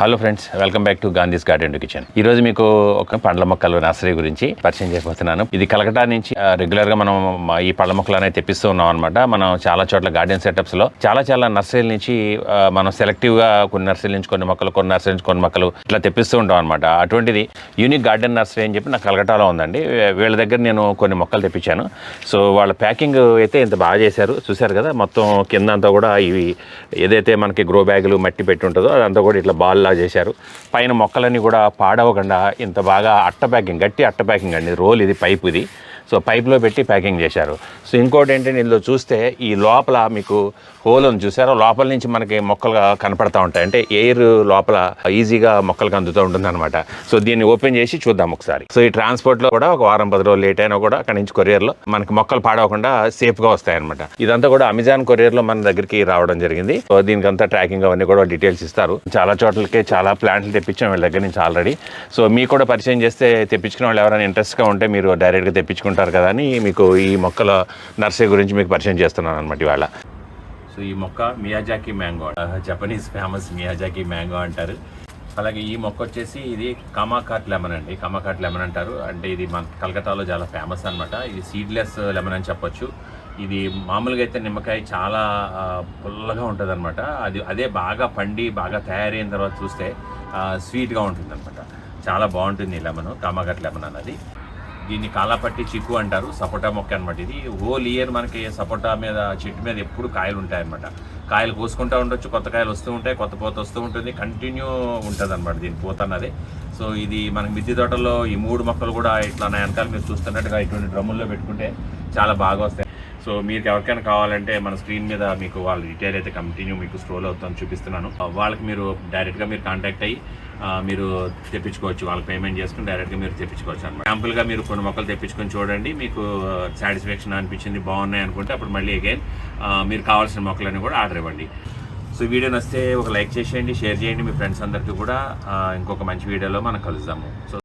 Hello friends welcome back to Gandhi's garden kitchen ఈ రోజు మీకు ఒక పండ్ల మొక్కలు నర్సరీ గురించి పరిచయం చేయబోతున్నాను. ఇది కలకటా నుంచి రెగ్యులర్గా మనం ఈ పళ్ళ మొక్కలు అనేది తెప్పిస్తూ ఉన్నాం అనమాట మనం చాలా చోట్ల గార్డెన్ సెటప్స్లో చాలా చాలా నర్సరీల నుంచి మనం సెలెక్టివ్గా కొన్ని నర్సరీల నుంచి కొన్ని మొక్కలు కొన్ని నర్సరీ నుంచి కొన్ని మొక్కలు ఇట్లా తెప్పిస్తూ ఉంటాం అనమాట అటువంటిది యూనిక్ గార్డెన్ నర్సరీ అని చెప్పి నాకు కలకటాలో ఉందండి. వీళ్ళ దగ్గర నేను కొన్ని మొక్కలు తెప్పించాను. సో వాళ్ళ ప్యాకింగ్ అయితే ఇంత బాగా చేశారు. చూశారు కదా మొత్తం కింద అంతా కూడా ఇవి ఏదైతే మనకి గ్రో బ్యాగులు మట్టి పెట్టి ఉంటుందో అదంతా కూడా ఇట్లా బాల్ అలా చేశారు. పైన మొక్కలన్నీ కూడా పాడవకుండా ఇంత బాగా అట్ట ప్యాకింగ్ గట్టి అట్ట ప్యాకింగ్ అండి. రోల్ ఇది పైప్ ఇది సో పైప్లో పెట్టి ప్యాకింగ్ చేశారు. సో ఇంకోటి ఏంటంటే ఇందులో చూస్తే ఈ లోపల మీకు హోల్ ఉంది చూసారో? లోపల నుంచి మనకి మొక్కలు కనపడతా ఉంటాయి. అంటే ఎయిర్ లోపల ఈజీగా మొక్కలకు అందుతూ ఉంటుంది అనమాట సో దీన్ని ఓపెన్ చేసి చూద్దాం ఒకసారి. సో ఈ ట్రాన్స్పోర్ట్లో కూడా ఒక వారం పది రోజులు లేట్ అయినా కూడా అక్కడ నుంచి కొరియర్లో మనకి మొక్కలు పాడవకుండా సేఫ్గా వస్తాయన్నమాట. ఇదంతా కూడా అమెజాన్ కొరియర్లో మన దగ్గరికి రావడం జరిగింది. సో దీనికి అంతా ట్రాకింగ్ అవన్నీ కూడా డీటెయిల్స్ ఇస్తారు. చాలా చోట్లకి చాలా ప్లాంట్లు తెప్పించాం వీళ్ళ దగ్గర నుంచి ఆల్రెడీ. సో మీకు కూడా పరిచయం చేస్తే తెప్పించుకున్న వాళ్ళు ఎవరైనా ఇంట్రెస్ట్గా ఉంటే మీరు డైరెక్ట్గా తెప్పించుకుంటారు కదా అని మీకు ఈ మొక్కల నర్సరీ గురించి మీకు పరిచయం చేస్తున్నాను అనమాట ఇవాళ. సో ఈ మొక్క Miyazaki mango Japanese famous Miyazaki mango అంటారు. అలాగే ఈ మొక్క వచ్చేసి ఇది కమాకాట్ లెమన్ అండి. కమాకాట్ లెమన్ అంటారు. అంటే ఇది మన కలకత్తాలో చాలా ఫేమస్ అనమాట ఇది సీడ్లెస్ లెమన్ అని చెప్పొచ్చు. ఇది మామూలుగా అయితే నిమ్మకాయ చాలా పుల్లగా ఉంటుంది అనమాట అది అదే బాగా పండి బాగా తయారైన తర్వాత చూస్తే స్వీట్గా ఉంటుంది అనమాట చాలా బాగుంటుంది ఈ లెమన్ కమాకట్ లెమన్ అన్నది. దీన్ని కాలాపట్టి చిక్కు అంటారు సపోటా మొక్క అనమాట ఇది. హోల్ ఇయర్ మనకి సపోటా మీద చెట్టు మీద ఎప్పుడు కాయలు ఉంటాయన్నమాట. కాయలు కోసుకుంటూ ఉండొచ్చు కొత్త కాయలు వస్తూ ఉంటాయి కొత్త పూత వస్తూ ఉంటుంది కంటిన్యూ ఉంటుంది అనమాట దీని పూత అన్నది. సో ఇది మనకి మిద్దె తోటలో ఈ మూడు మొక్కలు కూడా ఇట్లా నా వెనకాల మీరు చూస్తున్నట్టుగా ఇటువంటి డ్రమ్ముల్లో పెట్టుకుంటే చాలా బాగా వస్తాయి. సో మీకు ఎవరికైనా కావాలంటే మన స్క్రీన్ మీద మీకు వాళ్ళ డీటెయిల్ అయితే కంటిన్యూ మీకు స్క్రోల్ అవుతుందని చూపిస్తున్నాను. వాళ్ళకి మీరు డైరెక్ట్గా మీరు కాంటాక్ట్ అయ్యి మీరు తెప్పించుకోవచ్చు. వాళ్ళకి పేమెంట్ చేసుకుని డైరెక్ట్గా మీరు తెప్పించుకోవచ్చు అనమాట శాంపుల్గా మీరు కొన్ని మొక్కలు తెప్పించుకొని చూడండి. మీకు సాటిస్ఫాక్షన్ అనిపించింది బాగున్నాయి అనుకుంటే అప్పుడు మళ్ళీ అగైన్ మీరు కావాల్సిన మొక్కలన్నీ కూడా ఆర్డర్ ఇవ్వండి. సో వీడియో నచ్చితే ఒక లైక్ చేసేయండి షేర్ చేయండి. మీ ఫ్రెండ్స్ అందరికీ కూడా ఇంకొక మంచి వీడియోలో మనం కలుద్దాము. సో